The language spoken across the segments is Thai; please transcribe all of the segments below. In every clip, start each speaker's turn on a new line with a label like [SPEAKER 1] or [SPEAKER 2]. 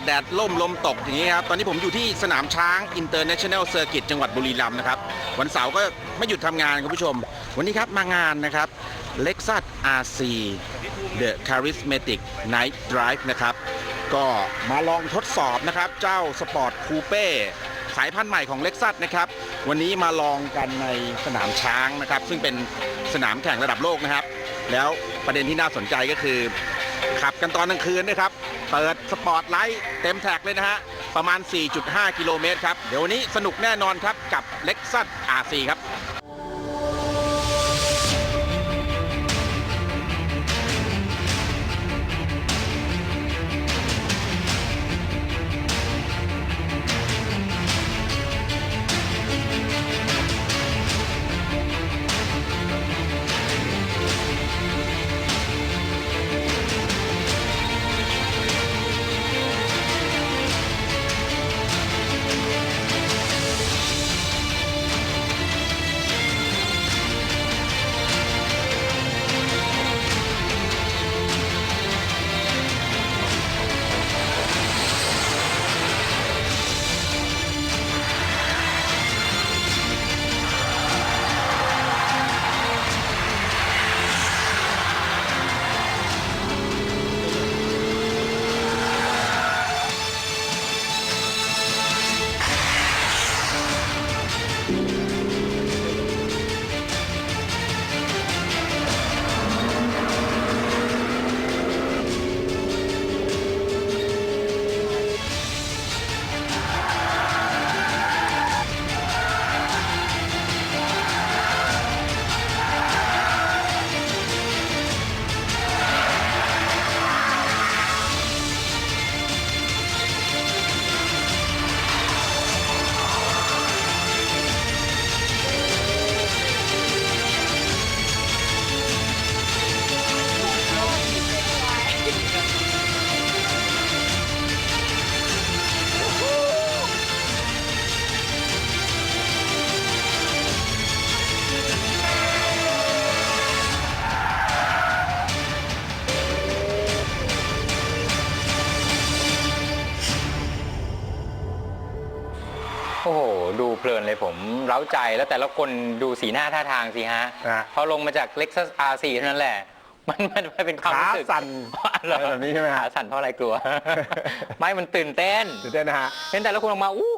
[SPEAKER 1] บรรยากาศแดดล่มลมตกอย่างนี้ครับ ตอนนี้ผมอยู่ที่สนามช้าง International Circuit จังหวัดบุรีรัมย์นะครับ วันเสาร์ก็ไม่หยุดทำงานคุณผู้ชม วันนี้ครับมางานนะครับ Lexus RC The Charismatic Night Drive นะครับ ก็มาลองทดสอบนะครับ เจ้าสปอร์ตคูเป้สายพันธุ์ใหม่ของ Lexus นะครับ วันนี้มาลองกันในสนามช้างนะครับ ซึ่งเป็นสนามแข่งระดับโลกนะครับ แล้วประเด็นที่น่าสนใจก็คือ ขับกันตอนกลางคืนนะครับ เปิดสปอร์ตไลท์เต็มแท็กเลยนะฮะ ประมาณ 4.5 กิโลเมตรครับ เดี๋ยววันนี้สนุกแน่นอนครับกับ Lexus RC ครับา
[SPEAKER 2] ใจแล้วแต่ละคนดูสีหน้าท่าทางสิฮะ
[SPEAKER 1] อะ
[SPEAKER 2] พอลงมาจาก Lexus R4 เท่านั้นแหละ มันมันมันเป็นความ
[SPEAKER 1] ขา
[SPEAKER 2] รู้สึก
[SPEAKER 1] สั่น
[SPEAKER 2] อะ
[SPEAKER 1] ไรแบบนี้ใช่ไหมฮะ
[SPEAKER 2] สั่นเพราะอะไรกลัว ไม่มันตื่นเต้น
[SPEAKER 1] ตื่นเต้นนะฮะ
[SPEAKER 2] เห็นแต่ละคนออกมาอู้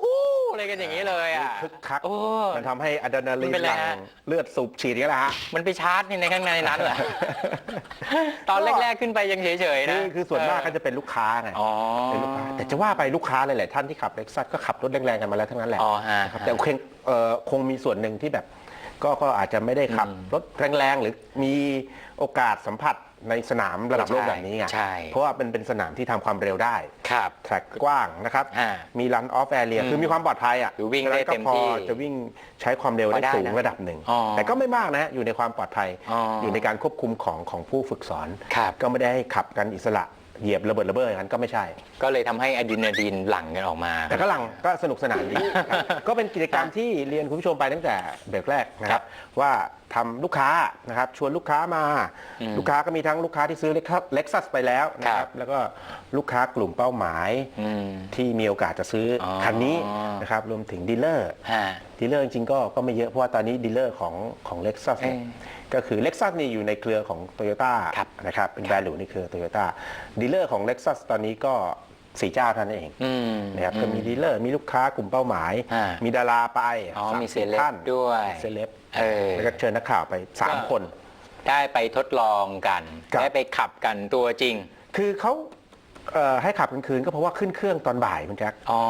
[SPEAKER 2] อะไรกันอย่างนี้เลยอะ
[SPEAKER 1] คึกคัก
[SPEAKER 2] โอ้
[SPEAKER 1] มันทำให้อะดรีนาลี
[SPEAKER 2] มันนเป็น
[SPEAKER 1] ห
[SPEAKER 2] ไร
[SPEAKER 1] ลั่ง
[SPEAKER 2] ฮะ
[SPEAKER 1] เลือดสูบฉีดอย่างนี้แหละฮะ
[SPEAKER 2] มันไปชาร์จในข้างในนั้นเหรอ ตอนแรก ๆ ขึ้นไปยังเฉยๆ
[SPEAKER 1] คื
[SPEAKER 2] นะ
[SPEAKER 1] อคือส่วนมากก็จะเป็นลูกค้าไง
[SPEAKER 2] อ๋อ
[SPEAKER 1] เป็นลูกค้าแต่จะว่าไปลูกค้าหลายๆท่านที่ขับเล็กซัสก็ขับรถแรงๆกันมาแล้วทั้งนั้นแหละ
[SPEAKER 2] อ๋อฮะ
[SPEAKER 1] นะครับแต่คงเอ่อคงมีส่วนหนึ่งที่แบบ ก็ก็อาจจะไม่ได้ขับ
[SPEAKER 2] อืม
[SPEAKER 1] รถแรงๆหรือมีโอกาสสัมผัส ในสนามระดับโลก
[SPEAKER 2] ใช่
[SPEAKER 1] แบบนี้ไง
[SPEAKER 2] ใช่
[SPEAKER 1] เพราะว่าเป็นเป็นสนามที่ทำความเร็วได้
[SPEAKER 2] ครับ
[SPEAKER 1] แทร็กกว้างนะครับ
[SPEAKER 2] อ่า
[SPEAKER 1] มีรันออฟแอเรีย
[SPEAKER 2] อืม
[SPEAKER 1] คือมีความปลอดภัยอะ
[SPEAKER 2] คือวิ่งได้
[SPEAKER 1] ฉะนั้นก็
[SPEAKER 2] เต็ม
[SPEAKER 1] พอ
[SPEAKER 2] ที่
[SPEAKER 1] จะวิ่งใช้ความเร็ว
[SPEAKER 2] พอ
[SPEAKER 1] ได้
[SPEAKER 2] ได้
[SPEAKER 1] สูง
[SPEAKER 2] นะ
[SPEAKER 1] ระดับหนึ่ง
[SPEAKER 2] อ๋อ
[SPEAKER 1] แต่ก็ไม่มากนะฮะอยู่ในความปลอดภัย
[SPEAKER 2] อ๋ออ
[SPEAKER 1] อยู่ในการควบคุมของของผู้ฝึกสอน
[SPEAKER 2] ครับ
[SPEAKER 1] ก็ไม่ได้ให้ขับกันอิสระ เหยียบระเบิดระเบ้ออย่างนั้นก็ไม่ใช่
[SPEAKER 2] ก็เลยทำให้อะดรีนาลีนหลั่งกันออกมา
[SPEAKER 1] แต่ก็หลังก็สนุกสนานดีครับก็เป็นกิจกรรมที่เรียนคุณผู้ชมไปตั้งแต่เบรกแรกนะค
[SPEAKER 2] ครั
[SPEAKER 1] รับ
[SPEAKER 2] บ
[SPEAKER 1] ว่าทำลูกค้านะครับชวนลูกค้ามา
[SPEAKER 2] อืม
[SPEAKER 1] ลูกค้าก็มีทั้งลูกค้าที่ซื้อเล็กซัสไปแล้วนะค
[SPEAKER 2] ครั
[SPEAKER 1] รับบแล้วก็ลูกค้ากลุ่มเป้าหมาย
[SPEAKER 2] อืม
[SPEAKER 1] ที่มีโอกาสจะซื้ออ
[SPEAKER 2] อ
[SPEAKER 1] คันนี้นะครับรวมถึงดีลเลอร์
[SPEAKER 2] ฮะ
[SPEAKER 1] ดีลเลอร์จริงๆก็ก็ไม่เยอะเพราะว่าตอนนี้ดีลเลอร์ของของเล็กซัสเนี่ย
[SPEAKER 2] เอ้ย
[SPEAKER 1] ก็คือ Lexus นี่อยู่ในเครือของ Toyota
[SPEAKER 2] ครับ
[SPEAKER 1] นะครับเป็นแบรนด์หรูในเครือ Toyota ดีลเลอร์ของ Lexus ตอนนี้ก็สี่เจ้าเท่านั้นเอง
[SPEAKER 2] อืม
[SPEAKER 1] นะครับก็มีดีลเลอร์มีลูกค้ากลุ่มเป้าหมาย
[SPEAKER 2] อ่ามี
[SPEAKER 1] มีดาราไป
[SPEAKER 2] อ๋อ
[SPEAKER 1] สา
[SPEAKER 2] มี
[SPEAKER 1] สิบ
[SPEAKER 2] เซเลบ
[SPEAKER 1] ท่าน
[SPEAKER 2] ด้วย
[SPEAKER 1] เซเลบ
[SPEAKER 2] เออ
[SPEAKER 1] แล้วก็เชิญนักข่าวไป 3 คน
[SPEAKER 2] ได้ไปทดลองกัน
[SPEAKER 1] ครับ
[SPEAKER 2] ได้ไปขับกันตัวจริง
[SPEAKER 1] คือเขา เอ่อให้ขับกลางคืนก็เพราะว่าขึ้นเครื่องตอนบ่ายคุณแจ็ค
[SPEAKER 2] อ๋อ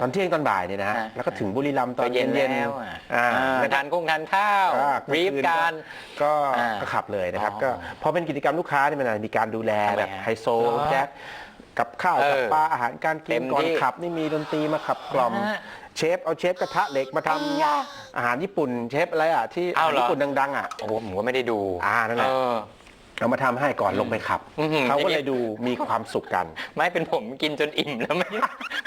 [SPEAKER 1] ตอนเที่ยงตอนบ่ายเนี่ยนะฮะ
[SPEAKER 2] อ่า
[SPEAKER 1] แล้วก็ถึงบุรีรัมย์ตอน
[SPEAKER 2] ก็เย็น
[SPEAKER 1] เย็น
[SPEAKER 2] แล้ว
[SPEAKER 1] ๆ
[SPEAKER 2] อะ
[SPEAKER 1] อ่า
[SPEAKER 2] อ่า
[SPEAKER 1] แล้วก็
[SPEAKER 2] ทานกุ้งทานข้าว
[SPEAKER 1] อ่า
[SPEAKER 2] รีบกัน
[SPEAKER 1] ก็
[SPEAKER 2] อ่า
[SPEAKER 1] ก็ขับเลยนะครับ
[SPEAKER 2] อ๋อ
[SPEAKER 1] ก็พอเป็นกิจกรรมลูกค้าเนี่ยมันอาจจะมีการดูแล
[SPEAKER 2] ทำไม
[SPEAKER 1] แบบ
[SPEAKER 2] ฮะ
[SPEAKER 1] ไฮโซ
[SPEAKER 2] เหรอ
[SPEAKER 1] แจ็คกับข้าว
[SPEAKER 2] เออ
[SPEAKER 1] กับปลาอาหารการกิ
[SPEAKER 2] เต็
[SPEAKER 1] น
[SPEAKER 2] ม
[SPEAKER 1] ก่อน
[SPEAKER 2] ที่
[SPEAKER 1] ขับ นี่มีดนตรีมาขับกล่อม
[SPEAKER 2] อ่าฮะ
[SPEAKER 1] เชฟเอาเชฟกระทะเหล็กมาทำอาหารญี่ปุ่นเชฟอะไรอะที่อา
[SPEAKER 2] อ้าว
[SPEAKER 1] หาร
[SPEAKER 2] เหรอ
[SPEAKER 1] ญี่ปุ่นดังๆอะ
[SPEAKER 2] โอ้โหผมก็ไม่ได้ดู
[SPEAKER 1] อ่านั่นแหละ
[SPEAKER 2] เออ
[SPEAKER 1] เอามาทำให้ก่อนลงไปขับ
[SPEAKER 2] อื้อหือ
[SPEAKER 1] เขาก็เลยดูมีความสุขกัน
[SPEAKER 2] ไม่เป็นผมกินจนอิ่มแล้วไม่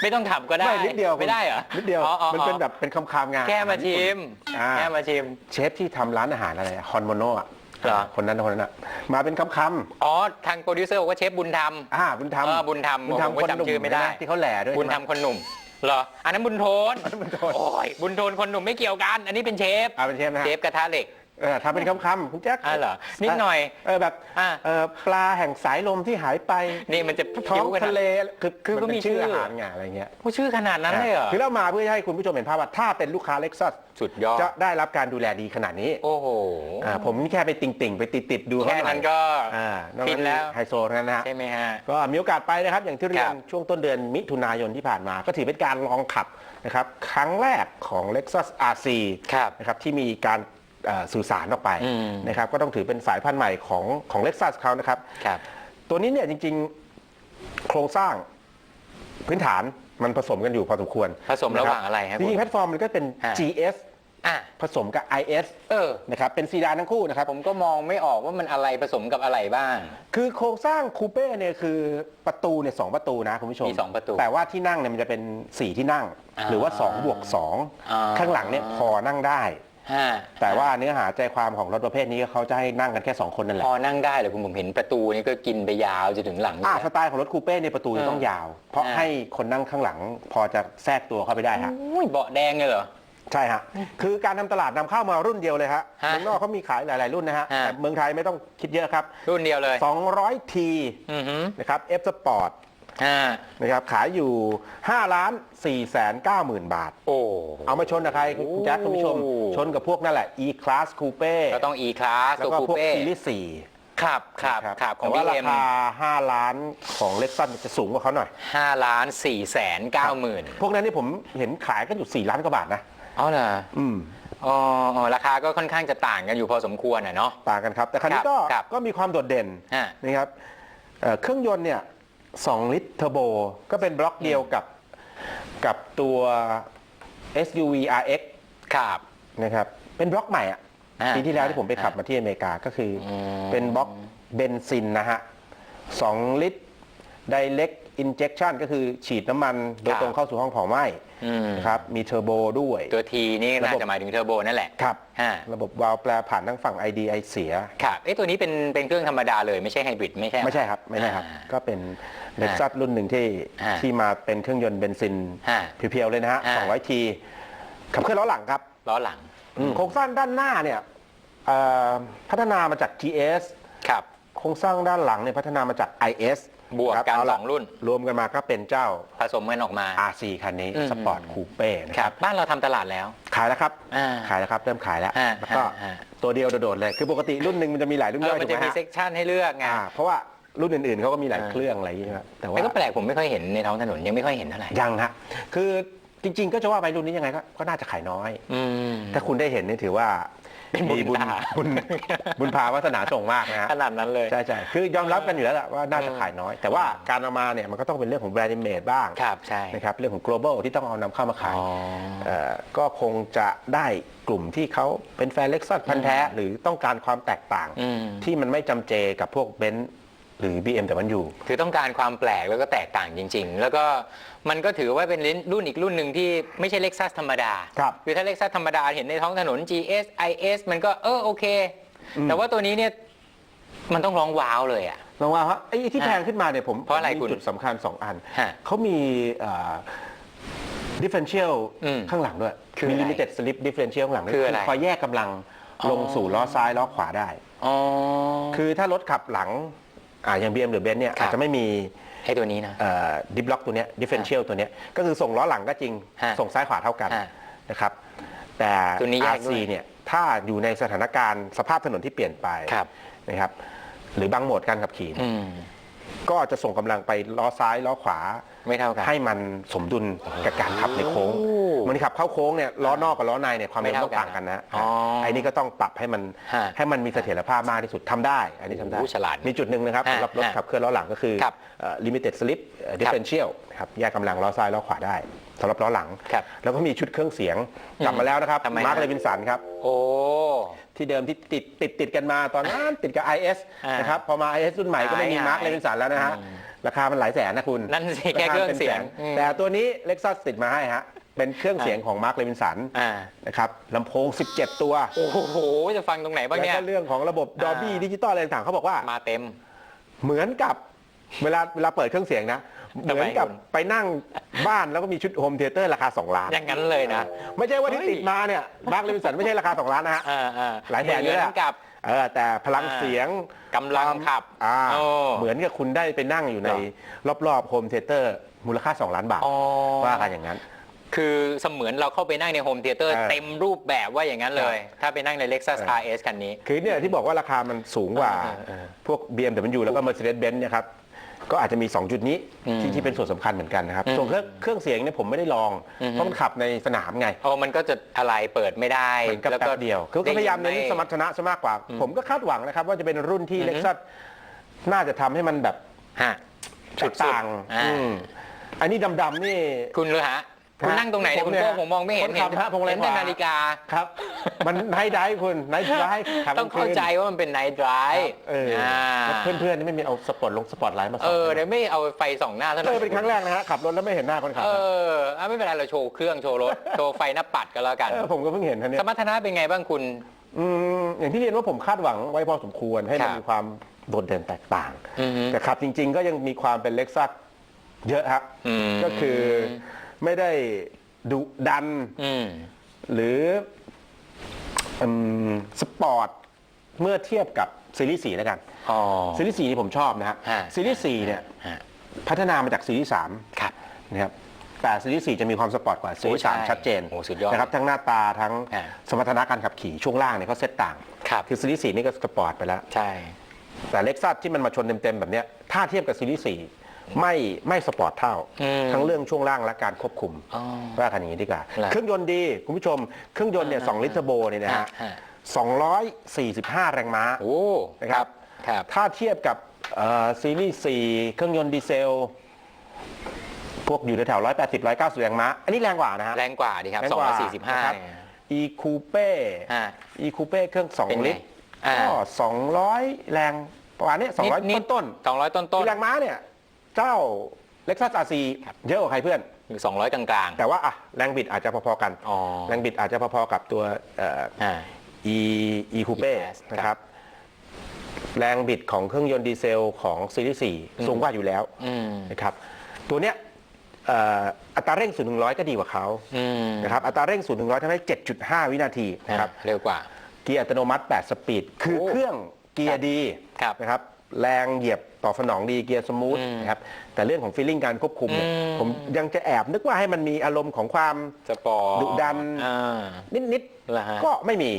[SPEAKER 2] ไม่ต้องขับก็ได้
[SPEAKER 1] ไม่นิดเดียว
[SPEAKER 2] ไม่ได้เหรอ
[SPEAKER 1] นิดเดียว
[SPEAKER 2] อ๋ออ๋อ
[SPEAKER 1] มันเป็นแบบเป็นคำคำๆไง
[SPEAKER 2] แค่มาชิม
[SPEAKER 1] อ่า
[SPEAKER 2] แค่มาชิม
[SPEAKER 1] เชฟที่ทำร้านอาหารอะไรฮอนโมโนะ
[SPEAKER 2] เหรอ
[SPEAKER 1] คนนั้นคนนั้นอะมาเป็นคำค
[SPEAKER 2] อ๋อทางโปรดิวเซอร์บอกว่าเชฟบุญธรรมำ
[SPEAKER 1] อ่าบุญธรรม
[SPEAKER 2] เออบุญธรรม
[SPEAKER 1] บุญธรรม
[SPEAKER 2] ผมก็
[SPEAKER 1] คนหนุ่ม
[SPEAKER 2] จำชื่อไม่ได้
[SPEAKER 1] ที่เขาแหล่ด้วย
[SPEAKER 2] บุญธรรมคนหนุ่มเหรออันนั้นบุญโทน
[SPEAKER 1] อันนั้นบุญโทน
[SPEAKER 2] โอ้ยบุญโทนคนหนุ่มไม่เกี่ยวกัน อันนี้เป็นเชฟ
[SPEAKER 1] อ่าเป็นเชฟนะฮะ
[SPEAKER 2] เชฟกระทะเหล็ก
[SPEAKER 1] เออทำเป็นคำคำๆคุณแจ็ค
[SPEAKER 2] อ่าเหรอนิดหน่อย
[SPEAKER 1] เออแบบ
[SPEAKER 2] อ่า
[SPEAKER 1] เออปลาแห่งสายลมที่หายไป
[SPEAKER 2] นี่มันจะ
[SPEAKER 1] ท้อง
[SPEAKER 2] ผิวขนาด
[SPEAKER 1] ทะเลคือ
[SPEAKER 2] คือก็
[SPEAKER 1] นเป็น
[SPEAKER 2] มีชื่อ
[SPEAKER 1] อาหารไงอะไรเงี้ย
[SPEAKER 2] ผู้ชื่อขนาดนั้นเลยเหรอ
[SPEAKER 1] คือเรามาเพื่อให้คุณผู้ชมเห็นภาพว่าถ้าเป็นลูกค้าเล็กซัส
[SPEAKER 2] สุดยอด
[SPEAKER 1] จะได้รับการดูแลดีขนาดนี้
[SPEAKER 2] โอ้โห
[SPEAKER 1] อ่าผมนี่แค่ไปติ่งๆไปติดๆดูเขา
[SPEAKER 2] แค่
[SPEAKER 1] หน่อย
[SPEAKER 2] นั้นก็
[SPEAKER 1] อ่านอก
[SPEAKER 2] ฟินแล้ว
[SPEAKER 1] ไฮโซทั้งนั้นนะฮะ
[SPEAKER 2] ใช่ไหมฮะ
[SPEAKER 1] ก็มีโอกาสไปนะครับอย่างที่เรีย
[SPEAKER 2] ครั
[SPEAKER 1] น
[SPEAKER 2] บ
[SPEAKER 1] ช่วงต้นเดือนมิถุนายนที่ผ่านมา ก็ถือเป็นการลองขับนะครับครั้งแรกของ Lexus RC
[SPEAKER 2] ครับ
[SPEAKER 1] นะครับที่มีการเอ่อ สื่อสารออกไป
[SPEAKER 2] อืม
[SPEAKER 1] นะครับก็ต้องถือเป็นสายพันธุ์ใหม่ของของ Lexus เขานะครับ
[SPEAKER 2] ครับ
[SPEAKER 1] ตัวนี้เนี่ยจริงๆ โครงสร้างพื้นฐานมันผสมกันอยู่พอสมควร
[SPEAKER 2] ผสมระหว่างอะไรครับ
[SPEAKER 1] จริงๆแพลตฟอร์มมันก็เป็น
[SPEAKER 2] ฮะ
[SPEAKER 1] GS
[SPEAKER 2] อะ
[SPEAKER 1] ผสมกับ IS
[SPEAKER 2] เออ
[SPEAKER 1] นะครับเป็นซีดานทั้งคู่นะครับ
[SPEAKER 2] ผมก็มองไม่ออกว่ามันอะไรผสมกับอะไรบ้าง
[SPEAKER 1] คือโครงสร้างคูเป้เนี่ยคือประตูเนี่ยสองประตูนะคุณผู้ชม
[SPEAKER 2] มีสองประตู
[SPEAKER 1] แต่ว่าที่นั่งเนี่ยมันจะเป็น 4 ที่นั่ง
[SPEAKER 2] อ่า
[SPEAKER 1] หรือว่า2บวก
[SPEAKER 2] อ่า
[SPEAKER 1] 2ข้างหลังเนี่ยพอนั่งได้
[SPEAKER 2] ฮะ
[SPEAKER 1] แต่ว่าเนื้อหาใจความของรถประเภทนี้เขาจะให้นั่งกันแค่ 2 คนนั่นแห
[SPEAKER 2] พ
[SPEAKER 1] ละ
[SPEAKER 2] อนั่งได้เลยคุณผมเห็นประตูนี่ก็กินไปยาวจะถึงหลัง
[SPEAKER 1] อ่า
[SPEAKER 2] อยู่
[SPEAKER 1] ส
[SPEAKER 2] แล้ว
[SPEAKER 1] ไตล์ของรถคูเป้เนี่ยประตูจะต้องยาว เพราะ
[SPEAKER 2] อ่า
[SPEAKER 1] ให้คนนั่งข้างหลังพอจะแทรกตัวเข้าไปได้ฮะ
[SPEAKER 2] อุ้ยเบาะแดงเลยเหรอ
[SPEAKER 1] ใช่ฮะ คือการทำตลาดนำเข้ามารุ่นเดียวเลยฮะ
[SPEAKER 2] ฮะ
[SPEAKER 1] เมืองนอกเขามีขายหลาย ๆ รุ่นนะฮะ
[SPEAKER 2] ฮะ
[SPEAKER 1] แต่เมืองไทยไม่ต้องคิดเยอะครับ
[SPEAKER 2] รุ่นเดียวเลย
[SPEAKER 1] 200T
[SPEAKER 2] อือหือ
[SPEAKER 1] นะครับ F Sport
[SPEAKER 2] อ่า
[SPEAKER 1] นะครับขายอยู่5ล้าน4แสน9หมื่นบาท
[SPEAKER 2] โอ้
[SPEAKER 1] เอามาชนกับใครคุณแจ็คคุณผู้ชม ชนกับพวกนั่นแหละ E Class Coupe
[SPEAKER 2] ก็ต้อง E Class
[SPEAKER 1] แล้ว
[SPEAKER 2] ตัว
[SPEAKER 1] ก็
[SPEAKER 2] คู
[SPEAKER 1] พวก
[SPEAKER 2] เป้
[SPEAKER 1] ซีรีส์
[SPEAKER 2] ครับ
[SPEAKER 1] 4
[SPEAKER 2] ครับครับของ
[SPEAKER 1] แต่ว่ารา
[SPEAKER 2] BM
[SPEAKER 1] คา 5 ล้านของ Lexus จะสูงกว่าเขาหน่อย
[SPEAKER 2] ห้าล้านสี่แสนเก้าหมื่น
[SPEAKER 1] พวกนั้นนี่ผมเห็นขายกันอยู่ 4 ล้านกว่าบาทนะ
[SPEAKER 2] อ๋อเหรอ
[SPEAKER 1] อืม
[SPEAKER 2] อ๋ออ๋อราคาก็ค่อนข้างจะต่างกันอยู่พอสมควรอะเนาะ
[SPEAKER 1] ต่างกันครับ แต่คันนี้ก็
[SPEAKER 2] ครับ
[SPEAKER 1] ก็มีความโดดเด่น
[SPEAKER 2] ฮะ
[SPEAKER 1] นะครับเอ่อเครื่องยนต์เนี่ย 2 ลิตรเทอร์โบ ก็เป็นบล็อกเดียวกับกับตัว SUV RX
[SPEAKER 2] ครับ
[SPEAKER 1] นะครับเป็นบล็อกใหม่อะ
[SPEAKER 2] อ่า
[SPEAKER 1] ปีที่แล้วที่ผมไป
[SPEAKER 2] อ่า
[SPEAKER 1] ขับมาที่อเมริกาก็คืออ
[SPEAKER 2] ม
[SPEAKER 1] เป็นบล็อกเบนซินนะฮะ 2 ลิตร Direct Injection ก็คือฉีดน้ำมันโดย
[SPEAKER 2] ครับ
[SPEAKER 1] ตรงเข้าสู่ห้องเผาไหม้
[SPEAKER 2] อืม
[SPEAKER 1] นะครับมีเทอร์โบด้วย
[SPEAKER 2] ตัวทีนี่
[SPEAKER 1] ระ
[SPEAKER 2] น่า
[SPEAKER 1] บบ
[SPEAKER 2] จะหมายถึงเทอร์โบนั่นแหละ
[SPEAKER 1] ครับ
[SPEAKER 2] ฮะ
[SPEAKER 1] ระบบวาล์วแปลผ่านทั้งฝั่ง ID ไอเสีย
[SPEAKER 2] ครับเอ๊ะตัวนี้เป็นเป็นเครื่องธรรมดาเลยไม่ใช่ไฮบริดไม่ใช่
[SPEAKER 1] ไม่ใช่ครับ ไม่ใช่ครับ
[SPEAKER 2] อ่า
[SPEAKER 1] ก็เป็นเล็กซัสรุ่นหนึ่งที่
[SPEAKER 2] อ่า
[SPEAKER 1] ที่มาเป็นเครื่องยนต์เบนซิน
[SPEAKER 2] ฮะ
[SPEAKER 1] เพียวๆเลยนะฮะ
[SPEAKER 2] อ่า
[SPEAKER 1] 200 ทีขับเคลื่อนล้อหลังครับ
[SPEAKER 2] ล้อหลัง
[SPEAKER 1] อืมโครงสร้างด้านหน้าเนี่ยเอ่อพัฒนามาจาก GS
[SPEAKER 2] ครับ
[SPEAKER 1] โครงสร้างด้านหลังเนี่ยพัฒนามาจาก IS
[SPEAKER 2] บวก
[SPEAKER 1] ครั
[SPEAKER 2] กัน
[SPEAKER 1] เาละ
[SPEAKER 2] สองรุ่น
[SPEAKER 1] รวมกันมาก็เป็นเจ้า
[SPEAKER 2] ผสมกันออกมา
[SPEAKER 1] RC คันนี้
[SPEAKER 2] อืม
[SPEAKER 1] สปอร์ตคูเป้นะ
[SPEAKER 2] ค
[SPEAKER 1] ค
[SPEAKER 2] รั
[SPEAKER 1] รั
[SPEAKER 2] บบบ้านเราทำตลาดแล้ว
[SPEAKER 1] ขายแล้วครับ
[SPEAKER 2] อ่า
[SPEAKER 1] ขายแล้วครับ เริ่มขายแล้ว
[SPEAKER 2] ฮะ
[SPEAKER 1] แล้วก็
[SPEAKER 2] ฮะฮะ
[SPEAKER 1] ตัวเดียวโดดๆเลย คือปกติรุ่นหนึ่งมันจะมีหลายรุ่น
[SPEAKER 2] เอย่
[SPEAKER 1] อ
[SPEAKER 2] อยมัน
[SPEAKER 1] ถูก
[SPEAKER 2] จะ
[SPEAKER 1] ไหม
[SPEAKER 2] มี
[SPEAKER 1] ฮะ
[SPEAKER 2] เซกชันให้เลือกไง
[SPEAKER 1] อ่าเพราะว่ารุ่นอื่นๆเขาก็มีหลาย
[SPEAKER 2] อ่า
[SPEAKER 1] เครื่องอะไรอย่างเงี้ยครับแต่ว่า
[SPEAKER 2] แต่ก็แปลกผมไม่ค่อยเห็นในท้องถนนยังไม่ค่อยเห็นเท่าไหร่
[SPEAKER 1] ยังฮะคือจริง ๆ ก็จะว่าไปรุ่นนี้ยังไงก็ก็น่าจะขายน้อย
[SPEAKER 2] อืม
[SPEAKER 1] ถ้าคุณได้เห็นนี่ถือว่า
[SPEAKER 2] เป็นบุญ
[SPEAKER 1] มีบุญ
[SPEAKER 2] ตา
[SPEAKER 1] บุญบุญพาวาสนาส่งมากนะฮะ
[SPEAKER 2] ขนาดนั้นเลย
[SPEAKER 1] ใช่ใช่คือยอมรับกันอยู่แล้วแหละว่าน่าจะ
[SPEAKER 2] เออ
[SPEAKER 1] ขายน้อย แต่ว่าการเอามาเนี่ยมันก็ต้องเป็นเรื่องของแบรนด์เมดบ้าง
[SPEAKER 2] ครับใช่
[SPEAKER 1] นะครับเรื่องของ global ที่ต้องเอานำเข้ามาขาย
[SPEAKER 2] อ๋อ
[SPEAKER 1] เอ่อก็คงจะได้กลุ่มที่เขาเป็นแฟนเล็กซัสพันธุ์แท้ หรือต้องการความแตกต่าง
[SPEAKER 2] อืม
[SPEAKER 1] ที่มันไม่จำเจกับพวกเบนซ์หรือ BM แต่มันอยู่
[SPEAKER 2] คือต้องการความแปลกแล้วก็แตกต่างจริง ๆ แล้วก็ มันก็ถือว่าเป็นรุ่นอีกรุ่นหนึ่งที่ไม่ใช่เล็กซัสธรรมดา
[SPEAKER 1] ครับ
[SPEAKER 2] คือถ้าเล็กซัสธรรมดาเห็นในท้องถนน GS IS มันก็เออโอเค
[SPEAKER 1] อืม
[SPEAKER 2] แต่ว่าตัวนี้เนี่ยมันต้องร้องว้าวเลยอะ
[SPEAKER 1] ลองว่าครับไอ้ที่
[SPEAKER 2] ฮะ
[SPEAKER 1] แพงขึ้นมาเนี่ยผม
[SPEAKER 2] เพราะอะไร
[SPEAKER 1] ผมมี
[SPEAKER 2] คุณ
[SPEAKER 1] จุดสำคัญ 2 อัน
[SPEAKER 2] ฮะ
[SPEAKER 1] เขามีเอ่อ differential
[SPEAKER 2] อืม
[SPEAKER 1] ข้างหลังด้วย
[SPEAKER 2] คือ
[SPEAKER 1] มี
[SPEAKER 2] อะไร
[SPEAKER 1] limited slip differential ข้างหลังด้วย
[SPEAKER 2] คืออะไร
[SPEAKER 1] คอยแยกกำลัง
[SPEAKER 2] อ๋อ
[SPEAKER 1] ลงสู่ล้อซ้ายล้อขวาได้
[SPEAKER 2] อ๋อ
[SPEAKER 1] คือถ้ารถขับหลังอ่าอย่าง BM หรือเบนซ์เนี่ย
[SPEAKER 2] ครับ
[SPEAKER 1] อาจจะไม่มี
[SPEAKER 2] ไอ้ตัวนี้นะ
[SPEAKER 1] ดิฟล็อกตัวเนี้ย differential ตัวเนี้ยก็คือส่งล้อหลังก็จริง
[SPEAKER 2] ฮะ
[SPEAKER 1] ส่งซ้ายขวาเท่ากัน
[SPEAKER 2] ฮะ
[SPEAKER 1] นะครับ แต่
[SPEAKER 2] ตัวนี้แยก
[SPEAKER 1] RC
[SPEAKER 2] ด้วย
[SPEAKER 1] เนี่ยถ้าอยู่ในสถานการณ์สภาพถนนที่เปลี่ยนไป
[SPEAKER 2] ครับ
[SPEAKER 1] นะครับ หรือบางโหมดการขับขี่
[SPEAKER 2] อืม
[SPEAKER 1] ก็จะส่งกำลังไปล้อซ้ายล้อขวา
[SPEAKER 2] ไม่เท่ากัน
[SPEAKER 1] ให้มันสมดุลกับการขับในโค้ง
[SPEAKER 2] โอ้
[SPEAKER 1] มันขับเข้าโค้งเนี่ยล้อนอกกับล้อในเนี่ยความ
[SPEAKER 2] ไม่
[SPEAKER 1] เร็ว
[SPEAKER 2] เท่า
[SPEAKER 1] ต้องต่างกันนะ
[SPEAKER 2] อ๋อ
[SPEAKER 1] ไอ้นี่ก็ต้องปรับให้มัน
[SPEAKER 2] ฮะ
[SPEAKER 1] ให้มันมีเสถียรภาพมากที่สุดทำได้ อันนี้ทำได้
[SPEAKER 2] โอ้ฉลาด
[SPEAKER 1] มีจุดหนึ่งนะครับ
[SPEAKER 2] ฮะ
[SPEAKER 1] สำหรับรถ
[SPEAKER 2] ฮะ
[SPEAKER 1] ขับเคลื่อนล้อหลังก็คือ
[SPEAKER 2] ครับ
[SPEAKER 1] เอ่อ limited slip เอ่อ differential นะครับแยกกำลังล้อซ้ายล้อขวาได้สำหรับล้อหลัง
[SPEAKER 2] ครับ
[SPEAKER 1] แล้วก็มีชุดเครื่องเสียงกลับมาแล้วนะครับ
[SPEAKER 2] ทำไม
[SPEAKER 1] มาร์ค
[SPEAKER 2] ฮะ
[SPEAKER 1] เลวินสันครับ
[SPEAKER 2] โอ้
[SPEAKER 1] ที่เดิมที่ติดติดติดกันมาตอนนั้นติดกับ IS
[SPEAKER 2] อ่าน
[SPEAKER 1] นะครับพอมา IS รุ่นใหม่ก็ไม่มี
[SPEAKER 2] หาย
[SPEAKER 1] มาร์คเลวินสันแล้วนะฮะ
[SPEAKER 2] อืม
[SPEAKER 1] ราคามันหลายแสนนะคุณ
[SPEAKER 2] นั่นสิแค่เครื่องเสียงาา
[SPEAKER 1] ป็นแสน
[SPEAKER 2] อืม
[SPEAKER 1] แต่ตัวนี้เล็กซัสติดมาให้ฮะ เป็นเครื่องเสียงของมาร์คเลวินสัน
[SPEAKER 2] อ่า
[SPEAKER 1] นะครับลำโพง 17 ตัว
[SPEAKER 2] โอ้โห จะฟังตรงไหนบ้าง
[SPEAKER 1] แล้ว
[SPEAKER 2] เนี่ย
[SPEAKER 1] ก็เรื่องของระบบ
[SPEAKER 2] อ่า
[SPEAKER 1] Dolby ดิจิตอลอะไรต่างๆเขาบอกว่า
[SPEAKER 2] มาเต็ม
[SPEAKER 1] เหมือนกับเวลาเวลาเปิดเครื่องเสียงนะ
[SPEAKER 2] ทำไม
[SPEAKER 1] เหมือนกับ
[SPEAKER 2] คุณ
[SPEAKER 1] ไปนั่งบ้านแล้วก็มีชุดโฮมเทเตอร์ราคา 2 ล้าน
[SPEAKER 2] อย่างนั้นเลยนะ
[SPEAKER 1] ไม่ใช่ว่าที่
[SPEAKER 2] เฮ้ย
[SPEAKER 1] ติดมาเนี่ยมาร์คเลวินสันไม่ใช่ราคา 2 ล้านนะฮะ
[SPEAKER 2] อ่าอ่า
[SPEAKER 1] หลายแสน
[SPEAKER 2] เห
[SPEAKER 1] เย
[SPEAKER 2] มื
[SPEAKER 1] อะ
[SPEAKER 2] อน
[SPEAKER 1] อะ
[SPEAKER 2] กับ
[SPEAKER 1] เออแต่พลังเสียง
[SPEAKER 2] กำลังขับ
[SPEAKER 1] อ่า
[SPEAKER 2] โอ้
[SPEAKER 1] เหมือนกับคุณได้ไปนั่งอยู่ใน รอบๆโฮมเทเตอร์มูลค่า 2 ล้านบาท
[SPEAKER 2] อ๋อ
[SPEAKER 1] ว่ากันอย่างนั้น
[SPEAKER 2] คือเสมือนเราเข้าไปนั่งในโฮมเทเตอร์
[SPEAKER 1] เออ
[SPEAKER 2] เต็มรูปแบบว่าอย่างนั้นเลย ถ้าไปนั่งใน Lexus
[SPEAKER 1] เออ
[SPEAKER 2] RS คันนี้
[SPEAKER 1] คือเนี่ยที่บอกว่าราคามันสูงกว่า
[SPEAKER 2] เออเออ
[SPEAKER 1] พวก BMW แล้วก็ Mercedes-Benz เนี่ยครับ ก็อาจจะมี 2 จุดนี้
[SPEAKER 2] อืม
[SPEAKER 1] ที่ที่เป็นส่วนสำคัญเหมือนกันนะครับ
[SPEAKER 2] อืม
[SPEAKER 1] ส่วนเครื่องเครื่องเสียงเนี่ยผมไม่ได้ลอง
[SPEAKER 2] อืม
[SPEAKER 1] เพราะมันขับในสนามไง
[SPEAKER 2] โอ้มันก็จะอะไรเปิดไม่ได้
[SPEAKER 1] มันก็
[SPEAKER 2] แล้ว
[SPEAKER 1] แป๊บเดียวคือก็พยายามเน้นสมรรถนะซะมากกว่า
[SPEAKER 2] อืม
[SPEAKER 1] ผมก็คาดหวังนะครับ ว่าจะเป็นรุ่นที่
[SPEAKER 2] อือฮึ
[SPEAKER 1] เล็กซัสน่าจะทำให้มันแบบ
[SPEAKER 2] ฮะ
[SPEAKER 1] แตกต่าง
[SPEAKER 2] อ่า
[SPEAKER 1] อืมอันนี้ดำๆนี่
[SPEAKER 2] คุณเลยฮะ คุณนั่งตรงไหนเนี่ย
[SPEAKER 1] ผม
[SPEAKER 2] คุณ
[SPEAKER 1] เนี่ย
[SPEAKER 2] โก้ผมมองไม่เห็น
[SPEAKER 1] คนขับฮะพวงมาลัย
[SPEAKER 2] เห็นแต่
[SPEAKER 1] ขวา
[SPEAKER 2] นาฬิกา
[SPEAKER 1] ครับ มันไนท์ไดฟ์คุณไนท์ไดฟ์ขับ
[SPEAKER 2] ต้องเข้าใจว่ามันเป็นไนท์ไดร
[SPEAKER 1] กลางคืน
[SPEAKER 2] ฟ์
[SPEAKER 1] เออแล้วเพื่อนๆนี่ไม่มีเอาสปอตลงสปอตไลท์มาส่
[SPEAKER 2] เอ
[SPEAKER 1] อง
[SPEAKER 2] อเดี๋ยวไม่เอาไฟส่องหน้าเท่าไห
[SPEAKER 1] เอ
[SPEAKER 2] ร่
[SPEAKER 1] อเป็นครั้งแรกนะฮะขับรถแล้วไม่เห็นหน้าคนขับ
[SPEAKER 2] เอ
[SPEAKER 1] นะ
[SPEAKER 2] ออะไม่เป็นไรเราโชว์เครื่องโชว์รถ โชว์ไฟหน้าปัดกันแล้วกัน
[SPEAKER 1] เออผมก็เพิ่งเห็นคันนี้
[SPEAKER 2] สมรรถนะเป็นไงบ้างคุณ
[SPEAKER 1] อืมอย่างที่เรียนว่าผมคาดหวังไว้พอสมควรให้มัน
[SPEAKER 2] ครับ
[SPEAKER 1] มีความโดดเด่นแตกต่าง
[SPEAKER 2] อือฮึ
[SPEAKER 1] แต่ขับจริง ๆ ก็ยังมีความเป็นเล็กซัสเยอะฮะ
[SPEAKER 2] อืม
[SPEAKER 1] ก็คือ ไม่ได้ดุดัน
[SPEAKER 2] อืม
[SPEAKER 1] หรืออืมสปอร์ตเมื่อเทียบกับซีรีส์4แล้วกัน
[SPEAKER 2] อ๋อ
[SPEAKER 1] ซีรีส์4นี่ผมชอบนะฮะ
[SPEAKER 2] ฮะ
[SPEAKER 1] ซีรีส์4เนี่ย
[SPEAKER 2] ฮะ
[SPEAKER 1] พัฒนามาจากซีรีส์
[SPEAKER 2] ครับ
[SPEAKER 1] 3นะครับแต่ซีรีส์4จะมีความสปอร์ตกว่าซีรีส์
[SPEAKER 2] โอ้ใช่
[SPEAKER 1] 3ชัดเจน
[SPEAKER 2] โอ้สุดยอด
[SPEAKER 1] นะครับทั้งหน้าตาทั้ง
[SPEAKER 2] ฮะ
[SPEAKER 1] สมรรถนะการขับขี่ช่วงล่างเนี่ยเขาเซตต่าง
[SPEAKER 2] ครับ
[SPEAKER 1] คือซีรีส์4นี่ก็สปอร์ตไปแล้ว
[SPEAKER 2] ใช่
[SPEAKER 1] แต่เล็กซัสที่มันมาชนเต็มๆแบบเนี้ยถ้าเทียบกับซีรีส์4 ไม่ไม่สปอร์ตเท่า
[SPEAKER 2] อืม
[SPEAKER 1] ทั้งเรื่องช่วงล่างและการควบคุม
[SPEAKER 2] อ๋อ
[SPEAKER 1] ว่ากันอย่างนี้ดีกว่า
[SPEAKER 2] เหรอ
[SPEAKER 1] เครื่องยนต์ดีคุณผู้ชม เครื่องยนต์เนี่ย
[SPEAKER 2] อ่า
[SPEAKER 1] 2ลิตรเทอร์โบเนี่ยนะฮะ
[SPEAKER 2] ฮะ
[SPEAKER 1] 245แรงม้า
[SPEAKER 2] โอ้
[SPEAKER 1] นะครับ
[SPEAKER 2] ครับ
[SPEAKER 1] ถ้าเทียบกับเอ่อซีรีส์4เครื่องยนต์ดีเซลพวกอยู่แถวๆ180 190แรงม้า อันนี้แรงกว่านะฮะ
[SPEAKER 2] แรงกว่าดีครับ
[SPEAKER 1] แรงกว่า
[SPEAKER 2] 245
[SPEAKER 1] นะครับ
[SPEAKER 2] เนี่ย
[SPEAKER 1] e coupe
[SPEAKER 2] ฮะ
[SPEAKER 1] e coupe เครื่อง
[SPEAKER 2] เป็น
[SPEAKER 1] 2
[SPEAKER 2] ไง
[SPEAKER 1] ลิตร
[SPEAKER 2] อ่า
[SPEAKER 1] ก็200แรงประมาณเนี้ย
[SPEAKER 2] นิด
[SPEAKER 1] 200ต้น
[SPEAKER 2] สองร้อยต้น
[SPEAKER 1] ๆ
[SPEAKER 2] ต้น
[SPEAKER 1] คือแรงม้าเนี่ย เจ้า Lexus RC เยอะกว่าใครเพื่อน
[SPEAKER 2] อยู่สองร้อยกลาง
[SPEAKER 1] แต่ว่าอะแรงบิดอาจจะพอๆกัน
[SPEAKER 2] ๆอ๋อ
[SPEAKER 1] แรงบิดอาจจะพอๆกับตัวเอ่อ
[SPEAKER 2] อ่า
[SPEAKER 1] e e coupe
[SPEAKER 2] E-Class
[SPEAKER 1] นะครับ แรงบิดของเครื่องยนต์ดีเซลของซีรีส์
[SPEAKER 2] อืม
[SPEAKER 1] 4สูงกว่าอยู่แล้ว
[SPEAKER 2] อืม
[SPEAKER 1] นะครับ ตัวเนี้ยเอ่ออัตราเร่ง0ูนย์ร้อยก็ดีกว่าเขา
[SPEAKER 2] อืม
[SPEAKER 1] นะครับอัตราเร่ง0ูนย์ร้อยทำให้7.5 วินาทีนะครับ
[SPEAKER 2] เร็วกว่า
[SPEAKER 1] เกียร์อัตโนมัติ 8 สปีด คือ
[SPEAKER 2] โอ้
[SPEAKER 1] เครื่องเกียร์ดี
[SPEAKER 2] ครับ
[SPEAKER 1] นะครับ แรงเหยียบตอบสนองดีเกียร์สมูท
[SPEAKER 2] อืม
[SPEAKER 1] นะครับแต่เรื่องของฟีลลิ่งการควบคุมเนี่ย
[SPEAKER 2] อืม
[SPEAKER 1] ผมยังจะแอบนึกว่าให้มันมีอารมณ์ของความ
[SPEAKER 2] สปอร์ต
[SPEAKER 1] ดุดัน
[SPEAKER 2] อ่า
[SPEAKER 1] นิด
[SPEAKER 2] เหรอฮะ
[SPEAKER 1] ๆก็ไม่มี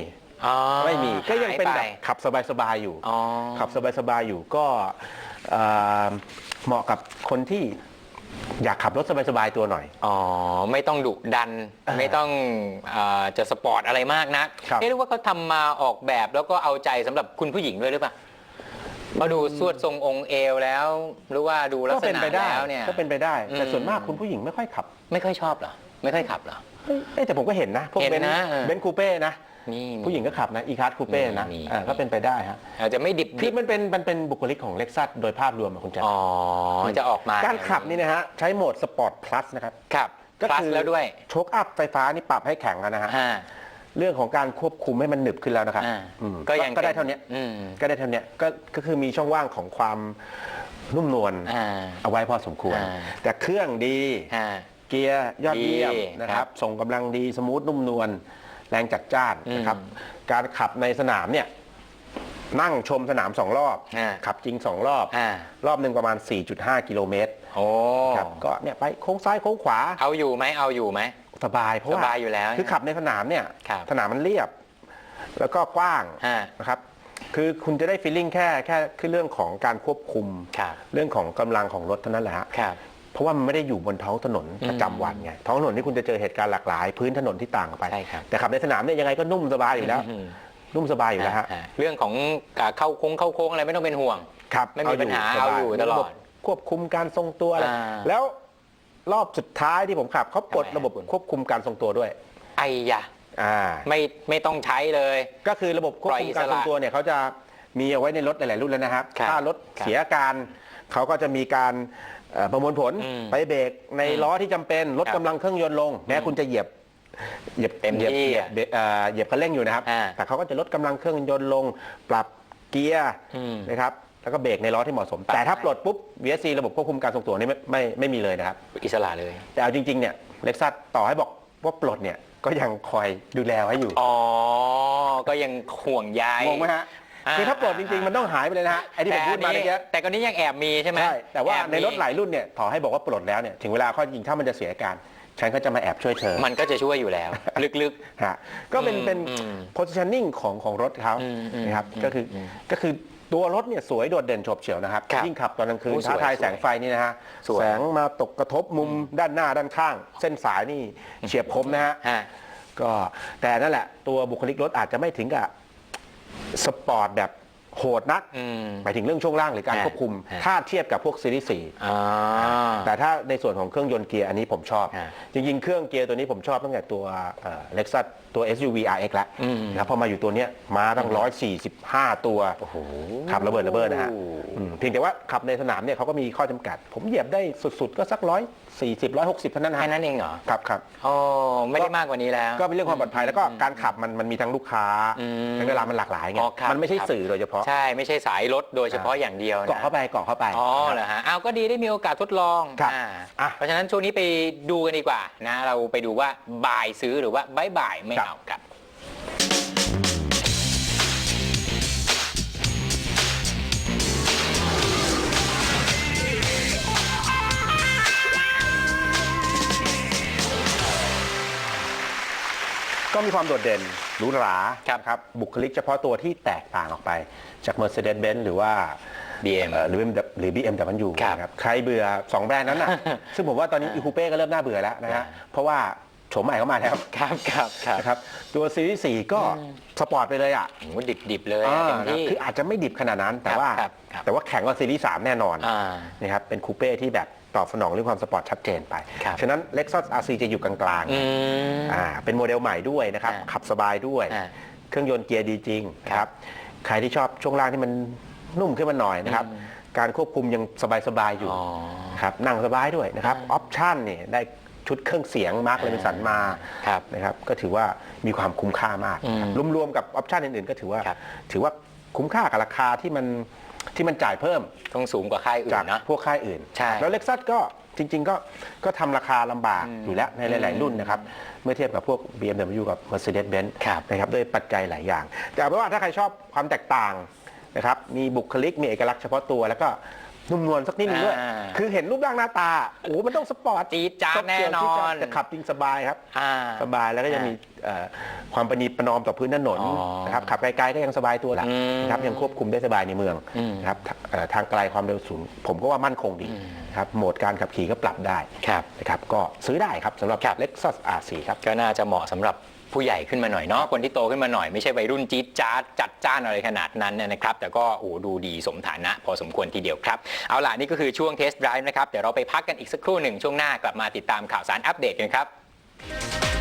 [SPEAKER 2] อ๋อ
[SPEAKER 1] ไม่มีก็ยังเป็น
[SPEAKER 2] หา
[SPEAKER 1] แบ
[SPEAKER 2] ไบ
[SPEAKER 1] ขับสบายๆอยู่
[SPEAKER 2] อ๋อ
[SPEAKER 1] ขับสบายๆอยู่ก็เอ่อเหมาะกับคนที่อยากขับรถสบายๆตัวหน่อย
[SPEAKER 2] อ๋อ ไม่ต้องดุดัน
[SPEAKER 1] อ่า
[SPEAKER 2] ไม่ต้องอาจะสปอร์ตอะไรมากนัก
[SPEAKER 1] ครับ
[SPEAKER 2] เอ๊ะหรือว่าเขาทำมาออกแบบแล้วก็เอาใจสำหรับคุณผู้หญิงด้วยหรือเปล่า มาดูสวดทรงองค์เอวแล้ว หรือว่าดูลัก
[SPEAKER 1] ก็
[SPEAKER 2] ษ
[SPEAKER 1] เป็น
[SPEAKER 2] ณะ
[SPEAKER 1] ไปได้
[SPEAKER 2] แล้วเนี่ย
[SPEAKER 1] ก็เป็นไปได้ แต่
[SPEAKER 2] อืม
[SPEAKER 1] ส่วนมากคุณผู้หญิงไม่ค่อยขับ
[SPEAKER 2] ไม่ค่อยชอบเหรอ ไม่ค่อยขับเหรอ
[SPEAKER 1] เอ้ยเอ้ยแต่ผมก็เห็นนะพวก
[SPEAKER 2] เห็น
[SPEAKER 1] เบนซ์
[SPEAKER 2] นะเออ
[SPEAKER 1] เบนซ์คูเป้นะ
[SPEAKER 2] นี่
[SPEAKER 1] ผู้หญิงก็ขับนะอีคาร์ดคูเป้นะ
[SPEAKER 2] มีมี
[SPEAKER 1] อ่าก็เป็นไปได้ฮะ
[SPEAKER 2] อาจจะไม่ดิบ
[SPEAKER 1] คือ
[SPEAKER 2] ดิบ
[SPEAKER 1] มันเป็นมันเป็นบุคลิกของเล็กซัสโดยภาพรวมอะคุณแจ๊ค
[SPEAKER 2] อ๋อ จะออกมา
[SPEAKER 1] การขับนี่นะฮะใช้โหมดสปอร์ตพลัสนะครับ
[SPEAKER 2] ครับ
[SPEAKER 1] ก็
[SPEAKER 2] พลัส
[SPEAKER 1] คือ
[SPEAKER 2] แล้วด้วย
[SPEAKER 1] โชคอัพไฟฟ้านี่ปรับให้แข็งแล้วนะฮะ
[SPEAKER 2] ฮะ
[SPEAKER 1] เรื่องของการควบคุมให้มันหนึบขึ้นแล้วนะครับ
[SPEAKER 2] อ่า
[SPEAKER 1] อืม
[SPEAKER 2] ก็ยัง
[SPEAKER 1] ก็ได้
[SPEAKER 2] ป็
[SPEAKER 1] เท่านี้
[SPEAKER 2] อืม
[SPEAKER 1] ก็ได้เท่านี้ก็ก็คือมีช่องว่างของความนุ่มนวล
[SPEAKER 2] อ่า
[SPEAKER 1] เอาไว้พอสมควร
[SPEAKER 2] อ่า
[SPEAKER 1] แต่เครื่องดี
[SPEAKER 2] ฮะ
[SPEAKER 1] เกียร์ยอดเยี่ยม
[SPEAKER 2] ดี
[SPEAKER 1] นะค
[SPEAKER 2] ครั
[SPEAKER 1] รับ
[SPEAKER 2] บ
[SPEAKER 1] ส่งกำลังดีสมูทนุ่มนวลแรงจัดจ้านนะครับ
[SPEAKER 2] อืม
[SPEAKER 1] การขับในสนามเนี่ยนั่งชมสนามสองรอบ
[SPEAKER 2] อ่า
[SPEAKER 1] ขับจริงสองรอบ
[SPEAKER 2] อ่าร
[SPEAKER 1] อบหนึ่งประมาณ 4.5 กิโลเมตร
[SPEAKER 2] โอ้
[SPEAKER 1] ครับก็เนี่ยไปโค้งซ้ายโค้งขวา
[SPEAKER 2] เอาอยู่ไหมเอาอยู่ไหม
[SPEAKER 1] สบายเพราะว่า
[SPEAKER 2] สบายอยู่แล้ว
[SPEAKER 1] คือขับในสนามเนี่ย
[SPEAKER 2] ครับ
[SPEAKER 1] สนามมันเรียบ แล้วก็กว้าง
[SPEAKER 2] ฮะ
[SPEAKER 1] นะครับ คือคุณจะได้ฟีลลิ่งแค่แค่คือเรื่องของการควบคุม
[SPEAKER 2] ครับ
[SPEAKER 1] เรื่องของกำลังของรถเท่านั้นแหละฮะ
[SPEAKER 2] ครับ
[SPEAKER 1] เพราะว่ามันไม่ได้อยู่บนท้องถนนประจำวันไงท้องถนนที่คุณจะเจอเหตุการณ์หลากหลาย พื้นถนนที่ต่างไป
[SPEAKER 2] ใช่ครับ
[SPEAKER 1] แต่ขับในสนามเนี่ยยังไงก็นุ่มสบายอยู่แล้ว
[SPEAKER 2] อืม
[SPEAKER 1] นุ่มสบายอยู่แล้วฮะ
[SPEAKER 2] ฮะเรื่องของการเข้าโค้งเข้าโค้งอะไรไม่ต้องเป็นห่วง
[SPEAKER 1] ครับ
[SPEAKER 2] ไม่มีปัญหา
[SPEAKER 1] สบ
[SPEAKER 2] เอาอยู่ตลอด
[SPEAKER 1] ระบบควบคุมการทรงตัวอะไร
[SPEAKER 2] อ่า
[SPEAKER 1] แล้ว รอบสุดท้ายที่ผมขับเขาปลด
[SPEAKER 2] ทำไม
[SPEAKER 1] ระบบ
[SPEAKER 2] คุณ
[SPEAKER 1] ควบคุมการทรงตัวด้วย
[SPEAKER 2] ไอ้ยะ
[SPEAKER 1] อ่า
[SPEAKER 2] ไม่ไม่ต้องใช้เลย
[SPEAKER 1] ก็คือระบบควบคุมการทรงตัวเนี่ยเขาจะมีเอาไว้ในรถหลายๆรุ่นแล้วนะครับ
[SPEAKER 2] ครับ
[SPEAKER 1] ถ้ารถ
[SPEAKER 2] ครับ
[SPEAKER 1] เสียอาการเขาก็จะมีการเอ่อประมวลผล
[SPEAKER 2] อืม
[SPEAKER 1] ไปเบรกใน
[SPEAKER 2] อืม
[SPEAKER 1] ล้อที่จำเป็นลด
[SPEAKER 2] ครับ
[SPEAKER 1] กำลังเครื่องยนต์ลง แม้คุณจะเหยียบเหยียบ
[SPEAKER 2] เต็ม
[SPEAKER 1] เหยียบ
[SPEAKER 2] ที่
[SPEAKER 1] เหยียบ
[SPEAKER 2] อะ
[SPEAKER 1] เบรกเอ่อเหยียบคันเร่งอยู่นะครับ
[SPEAKER 2] อ่า
[SPEAKER 1] แต่เขาก็จะลดกำลังเครื่องยนต์ลง ปรับเกียร์
[SPEAKER 2] อืม
[SPEAKER 1] นะครับ แล้วก็เบรกในล้อที่เหมาะสม
[SPEAKER 2] ปรับ
[SPEAKER 1] แต่ถ้า
[SPEAKER 2] ให้
[SPEAKER 1] ปลดปุ๊บ VSC ระบบควบคุมการทรงตัวนี่ไม่ไม่ไม่มีเลยนะครับ
[SPEAKER 2] อิสระเลย
[SPEAKER 1] แต่เอาจริงๆเนี่ยเล็กซัสต่อให้บอกว่าปลดเนี่ยก็ยังคอยดูแลไว้อยู่
[SPEAKER 2] อ๋อ ก็ยังห่วงใย
[SPEAKER 1] งงไหมฮะ
[SPEAKER 2] อ่า
[SPEAKER 1] คือถ้าปลดจริงๆ มันต้องหายไปเลยนะฮะไอ้ที่ผมพูดมา
[SPEAKER 2] แต่
[SPEAKER 1] เมื่อกี้
[SPEAKER 2] แต่ก็นี้ยังแอบมีใช่ไหม
[SPEAKER 1] ใช่แต่ว่า
[SPEAKER 2] อบมี
[SPEAKER 1] ในรถหลายรุ่นเนี่ยต่อให้บอกว่าปลดแล้วเนี่ยถึงเวลาข้อจริงถ้ามันจะเสียอาการฉันก็จะมาแอบช่วยเธอ
[SPEAKER 2] มันก็จะช่วยอยู่แล้ว ลึก
[SPEAKER 1] ฮะก็เป็น
[SPEAKER 2] อืม
[SPEAKER 1] เป็น
[SPEAKER 2] อืม
[SPEAKER 1] positioning ของของรถเขา
[SPEAKER 2] อืมอืม
[SPEAKER 1] นะครับ
[SPEAKER 2] อืม
[SPEAKER 1] ก็คืออ
[SPEAKER 2] ม
[SPEAKER 1] ก็คือ ตัวรถเนี่ยสวยโดดเด่นโฉบเฉี่ยวนะครับ
[SPEAKER 2] ครับ
[SPEAKER 1] ยิ่งขับตอนกลางคืน
[SPEAKER 2] โอ้สวย
[SPEAKER 1] ท้าทาย
[SPEAKER 2] สวย
[SPEAKER 1] แสงไฟนี่นะฮะ
[SPEAKER 2] สวย
[SPEAKER 1] แสงมาตกกระทบมุมด้านหน้าด้านข้าง เส้นสายนี่เฉียบคมนะฮะ
[SPEAKER 2] ฮะ
[SPEAKER 1] ก็แต่นั่นแหละ ตัวบุคลิกรถอาจจะไม่ถึงกับสปอร์ตแบบโหดนัก
[SPEAKER 2] อืม
[SPEAKER 1] หมายถึงเรื่องช่วงล่างหรือการ
[SPEAKER 2] ฮะ
[SPEAKER 1] ควบคุม
[SPEAKER 2] ฮะ
[SPEAKER 1] ถ้าเทียบกับพวกซีรีส์
[SPEAKER 2] อ่า
[SPEAKER 1] 4แต่ถ้าในส่วนของเครื่องยนต์เกียร์อันนี้ผมชอบ
[SPEAKER 2] ฮะ
[SPEAKER 1] จริงๆ เครื่องเกียร์ตัวนี้ผมชอบตั้งแต่ตัวเล็กซัส ตัว SUV RX แล้ว
[SPEAKER 2] อืม
[SPEAKER 1] นะครับพอมาอยู่ตัวเนี้ยมาตั้ง 145 ตัว
[SPEAKER 2] โอ้โห
[SPEAKER 1] ขับระเบิดระเบ้อนะฮะอืมเพียงแต่ว่าขับในสนามเนี่ยเขาก็มีข้อจำกัด ผมเหยียบได้สุดๆ ก็สักร้อยสี่สิบร้อยหกสิบเท่านั้นนะ
[SPEAKER 2] แค่
[SPEAKER 1] ฮะ
[SPEAKER 2] นั้นเองเหรอ
[SPEAKER 1] ครับครับ
[SPEAKER 2] อ๋อไม่ได้มากกว่านี้แล้ว
[SPEAKER 1] ก็เป็นเรื่องความปลอดภัยแล้วก็การขับมันมันมีทั้งลูกค้า
[SPEAKER 2] อืม
[SPEAKER 1] และเวลามันหลากหลายไง
[SPEAKER 2] อ๋อครับ
[SPEAKER 1] มันไม่ใช่
[SPEAKER 2] ครับ
[SPEAKER 1] สื่อโดยเฉพาะ
[SPEAKER 2] ใช่ไม่ใช่สายรถโดยเฉพาะอย่างเดียวนะ
[SPEAKER 1] เกาะเข้าไปเกาะเข้าไป
[SPEAKER 2] อ๋อเหรอฮะอ้าวก็ดีได้มีโอกาสทดลอง
[SPEAKER 1] ครับ
[SPEAKER 2] อ่า
[SPEAKER 1] อะ
[SPEAKER 2] เพราะฉะนั้นช่วงนี้ไปดูกันดีกว่านะ เราไปดูว่าบ่ายซื้อหรือว่าบายบ่ายไม่
[SPEAKER 1] ครับ
[SPEAKER 2] เอาครับ
[SPEAKER 1] ก็มีความโดดเด่นหรูหรา
[SPEAKER 2] ครับ
[SPEAKER 1] ครับ บุคลิกเฉพาะตัวที่แตกต่างออกไป จาก Mercedes-Benz หรือว่า
[SPEAKER 2] BM
[SPEAKER 1] เอ่อหรือ BMW หรือ BMW
[SPEAKER 2] ครับ
[SPEAKER 1] นะครับ ใครเบื่อ 2 แบรนด์นั้นน่ะ ซึ่งผมว่าตอนนี้อีคูเป้ก็เริ่มน่าเบื่อแล้วนะ
[SPEAKER 2] อ่า
[SPEAKER 1] ฮะ เพราะว่า โฉมใหม่เข้ามาแล้ว
[SPEAKER 2] ครับครับครับ
[SPEAKER 1] นะครับตัวซีรีส์4ก็สปอร์ตไปเลยอะ
[SPEAKER 2] โอ้โหดิบดิบๆเลย
[SPEAKER 1] อ่า
[SPEAKER 2] เต็มที่
[SPEAKER 1] คืออาจจะไม่ดิบขนาดนั้นแต่
[SPEAKER 2] ครับ
[SPEAKER 1] ว่า
[SPEAKER 2] ครับครับ
[SPEAKER 1] แต่ว่าแข่งกับซีรีส์3แน่นอน
[SPEAKER 2] อ่า
[SPEAKER 1] นะครับเป็นคูเป้ที่แบบตอบสนองเรื่องความสปอร์ตชัดเจนไป
[SPEAKER 2] ครับ
[SPEAKER 1] ฉะนั้น Lexus RC จะอยู่กลางๆ
[SPEAKER 2] อืม
[SPEAKER 1] อ่าเป็นโมเดลใหม่ด้วยนะครับ
[SPEAKER 2] อ่า
[SPEAKER 1] ขับสบายด้วย
[SPEAKER 2] อ่า
[SPEAKER 1] เครื่องยนต์เกียร์ดีจริงนะค
[SPEAKER 2] ครั
[SPEAKER 1] รั
[SPEAKER 2] บบ
[SPEAKER 1] ใครที่ชอบช่วงล่างที่มันนุ่มขึ้นมาหน่อยนะครับ
[SPEAKER 2] อืม
[SPEAKER 1] การควบคุมยังสบายๆอยู่
[SPEAKER 2] อ๋อ
[SPEAKER 1] ครับนั่งสบายด้วยนะครับ อ
[SPEAKER 2] อ่า
[SPEAKER 1] อปชั่นเนี่ยได้ ชุดเครื่องเสียงมาร์คเลนสันมา
[SPEAKER 2] ครับ
[SPEAKER 1] นะครับก็ถือว่ามีความคุ้มค่ามาก
[SPEAKER 2] อืม
[SPEAKER 1] รวมๆกับออปชั่นอื่นๆ ก็ถือว่า
[SPEAKER 2] ครับ
[SPEAKER 1] ถือว่าคุ้มค่ากับราคาที่มันที่มันจ่ายเพิ่ม
[SPEAKER 2] ต้องสูงกว่าค่ายอื่
[SPEAKER 1] จาก
[SPEAKER 2] นนะ
[SPEAKER 1] พวกค่ายอื่น
[SPEAKER 2] ใช่
[SPEAKER 1] แล้วเล็กซัสก็จริง ๆ ก็ก็ทำราคาลำบาก
[SPEAKER 2] อืม
[SPEAKER 1] อยู่แล้วในหลาย ๆ รุ่นนะครับ เมื่อเทียบกับพวก BMW กับ Mercedes-Benz
[SPEAKER 2] ครับ
[SPEAKER 1] นะครับด้วยปัจจัยหลายอย่าง แต่เอาเป็นว่าถ้าใครชอบความแตกต่างนะครับมีบุคลิกมีเอกลักษณ์เฉพาะตัวแล้วก็ นุ่มนวลสักนิดนึงด้วย
[SPEAKER 2] อ่า
[SPEAKER 1] คือเห็นรูปร่างหน้าตา โอ้โหมันต้องสปอร์ต
[SPEAKER 2] จี๊ดจ๊าด
[SPEAKER 1] ครบเกี่ยว
[SPEAKER 2] แน่นอน
[SPEAKER 1] จี๊ดจ๊าดแต่ขับจริงสบายครับ
[SPEAKER 2] อ่า
[SPEAKER 1] สบายแล้วก็ยังมีเอ่อความประนีประนอมต่อพื้นถนน
[SPEAKER 2] อ๋อ
[SPEAKER 1] นะครับขับไกลๆก็ยังสบายตัวแหละ
[SPEAKER 2] อืม
[SPEAKER 1] นะครับยังควบคุมได้สบายในเมือง
[SPEAKER 2] อืม
[SPEAKER 1] นะครับทาเอ่อทางไกลความเร็วสูง ผมก็ว่ามั่นคงดีนะครับโหมดการขับขี่ก็ปรับได้
[SPEAKER 2] ครับ
[SPEAKER 1] นะครับก็ซื้อได้ครับสำหรับ
[SPEAKER 2] ครับ
[SPEAKER 1] Lexus RC ครับ
[SPEAKER 2] ก็น่าจะเหมาะสำหรับ ผู้ใหญ่ขึ้นมาหน่อยเนาะคนที่โตขึ้นมาหน่อยไม่ใช่วัยรุ่นจี๊ดจ๊าดจัดจ้านอะไรขนาดนั้นนะครับ แต่ก็โอ้ดูดีสมฐานะ พอสมควรทีเดียวครับเอาล่ะนี่ก็คือช่วงเทสต์ไดรฟ์นะครับเดี๋ยวเราไปพักกันอีกสักครู่หนึ่งช่วงหน้ากลับมาติดตามข่าวสารอัปเดตกันครับ